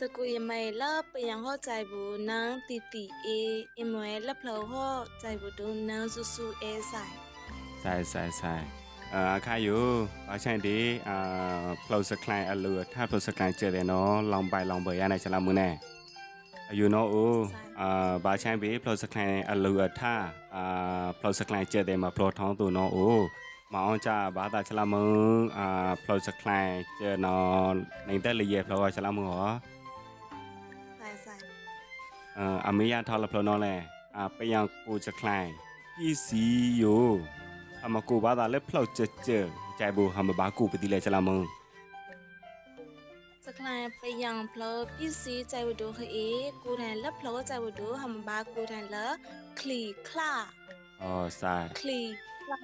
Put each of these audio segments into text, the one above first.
สกุยไม่เลิกไปยังเข้าใจบูนางตีตีเอเอ็มเวลับเพลเข้าใจบูดูนางซูซูเอไซ ใส่ใส่ใส่เอ่อค่าอยู่บ้าใช่ดีอ่าพลสคลายอลือถ้าพลสคลายเจอเลยเนาะลองไปลองเบยาในฉลามมือแน่อายุเนาะอูอ่าบ้าใช่บีพลสคลายอลือถ้าอ่าพลสคลายเจอเลยมาพลท้องตัวเนาะอู ม อ่ออเมยาทอละพลอนอแลอ่าไปยังกูจะคลายยี่สีอยู่อามากูบาตาเล็บพลอยเจอเจอใจบูหามาบากูไปดีเลยฉลามมือสคลายไปยังเพลพี่ซีใจบูดูคือเอกูแทนลับเพลใจบูดูทำบากูแทนละคลีคลาอ๋อใส่คลีคลา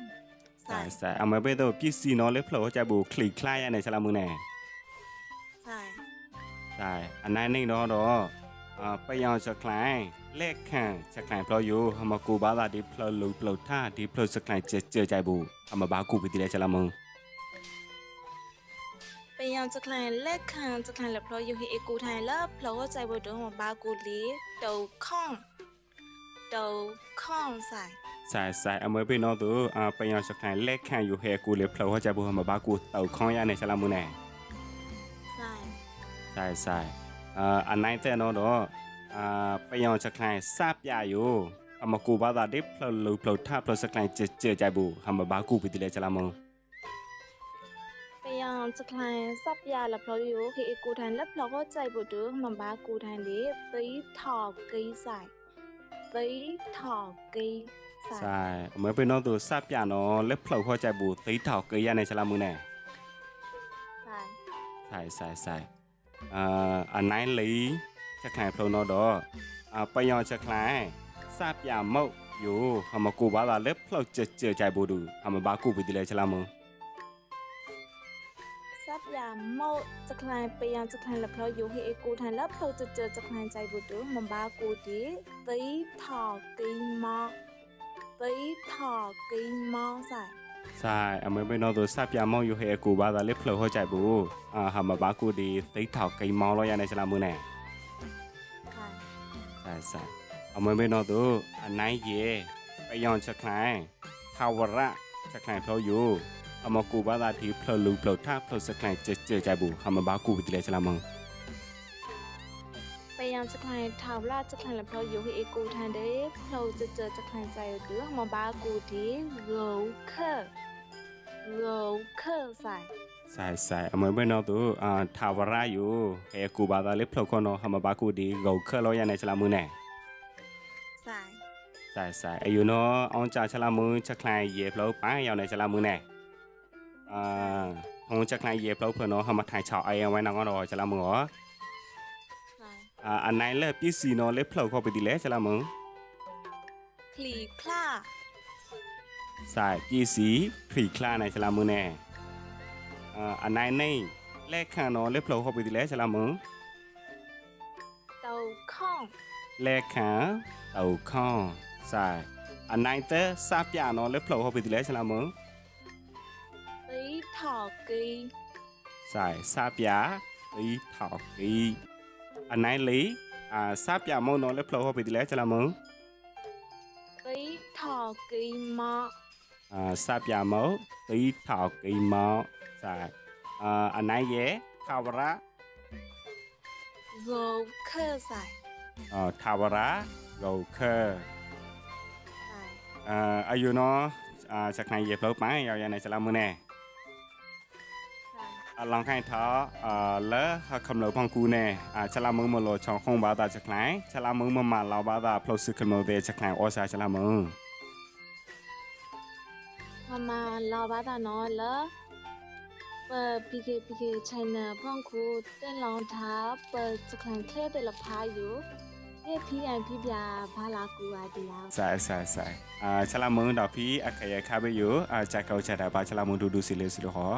ไซใส่ใส่อามาไปตัวพี่สีนอเล็บพลอยใจบูคลีคลายในฉลามมือแน่ไซใช่อันนั้นนี่เนาะดออ่า ไปยังจะคลายเลขขันจะคลายเพลอยอยู่หามากูบาตาดิเพลอยลุเพลอยท่าดิเพลอยสคลายเจอเจอใจบูหามาบากูไปดีเลยฉลามมือไปยังจะคลายเลขคังจะคลายลับเพลอยู่ให้เอกูแทนละเพลใจบูดูของบากูลีเดาข้องเดาข้องไซใส่ใส่เอามือไปนอตัวอ่าไปยังสักแห่งเล็กแข่งอยู่เฮกูเลยเพลาเขาจะบุหมาบากูเต่าข้องยาในฉลามมือแน่ไซใส่ใส่ อ่าอันไหนแต่นอดออ่าไปยังสักแห่งทราบยาอยู่อามากูบาดาดิเพลาลูเพลาท่าเพลาสักแห่งเจอเจอใจบุหมาบากูไปติเลยฉลามมือ ไปยังจะคลายซับยาลับเพลอยู่ให้เอกูแทนละเพลก็ใจบูดูของบากูแทนลีตีถอกกีไซตีถอกกีไซ ใช่เอามือไปนอตัวทราบยาเนาะเล็บเพลาเขาจะบุตีถอกเกยยาในฉลามมือแน่ ไซ ใส่ใส่ใส่อ่าอันไห អឺអណៃលីចាខ្លែផ្លូណូដអបញ្ញាចាខ្លែសាបយ៉ាមកយោហមគូបាឡាលេផ្លូវចេចេចៃបូឌូហមបាគូវិទិលេឆ្លាមសាបយ៉ាមកចាខ្លែបញ្ញាចាខ្លែលផ្លូវយោហេអេគូថានលផ្លូវចេចេចាខ្លែចៃបូឌូមបាគូទីទីថោគីមកទីថោគីមកសាយ คลายลับเพลอยู่ให้เอกูแทนละเพลจะเจอจะคลายใจบูดูของบากูดีตีถอกกีมอตีถอกกีมอไซใช่เอาไม่ไปนอนตัวทราบยามเมาอยู่ให้กูบาลาเล็บเราเข้าใจบูอ่าหามาบากูดีตีถอกไกมอลอยในฉลามมือแน่ไซใช่ใช่เอาไม่ไปนอนตัวอันไหนเย่ไปย้อนจะคลายทาวระจะคลายเพลอยู่หามากูบาลาทีเพลลูเพลท่าเพลสคลายเจอเจอใจบูหามาบากูไปดีเลยฉลามมือ ไปยังจะคลายทาวราจะคลายลับเพลอยู่ให้เอกูแทนได้เพลจะเจอจะคลายใจบูดูของบากูดีโรเคอร์โรเคอร์ไซใช่ใช่เอามือไปนอนตัวอ่าทาวระอยู่ให้กูบาลาเล็บเราคนเนาะหามาบากูดีเราเคอลอยในฉลามมือแน่ไซใช่ใช่อายุเนาะออนจ่าฉลามมือจะคลายเหยียบเราไปยาวในฉลามมือแน่อ่าคงจะคลายเหยียบเราเพื่อนเนาะหามาถ่ายชาวไอ้เอาไว้นางก็รอฉลามมือเหร อไซอ่าอันไหนเลิกพี่สีเนาะเล็บเราเข้าไปดีแล้วฉลามมือคลีคลาใช่พี่สีผลีคลาในฉลามมือแน่อ่าอันไหนนี่แลกข้างเนาะเล็บเราเข้าไปดีแล้วฉลามมือเตาข้องแลกขาเอาข้อใช่อันไหนเตอทราบยาเนาะเล็บเราเข้าไปดีแล้วฉลามมือตีถอกกีใช่ทราบยาตีถอกกีอันไหนลีอ่าทราบยาโมโนเล็บเราเข้าไปดีแล้วฉลามมือตีถอกกีมออ่าทราบยาโมตีถอกกี มอใช่อ่าอันไหนเย่ทาวระโรเคอร์ไซอ่าทาวระโรเคอร์ไซอ่าอายุเนาะอ่าจากไหน ลองให้ท้อเลอะคำเลอพังกูเน่ฉลามือมาโลช่องคงบาตาจากไหนะลามือมามาเราบาตาพลสึกคำเลอเดจากไหนโอชาฉลามือมามาเราบาตาน้อยเลอะเปิดพีเคพีเคชายเนะพังกูเต้นลองท้าเปิดจากไหนแค่แต่ละพาอยู่เอพี่ไอพี่ยาพาลากูอาดีแล้วใช่ใช่ใช่อ่าฉลามึงดอกพี่อากายคาไปอยู่อาจากเขาจะได้บาฉลามึงดูดูสิเลสิหรอ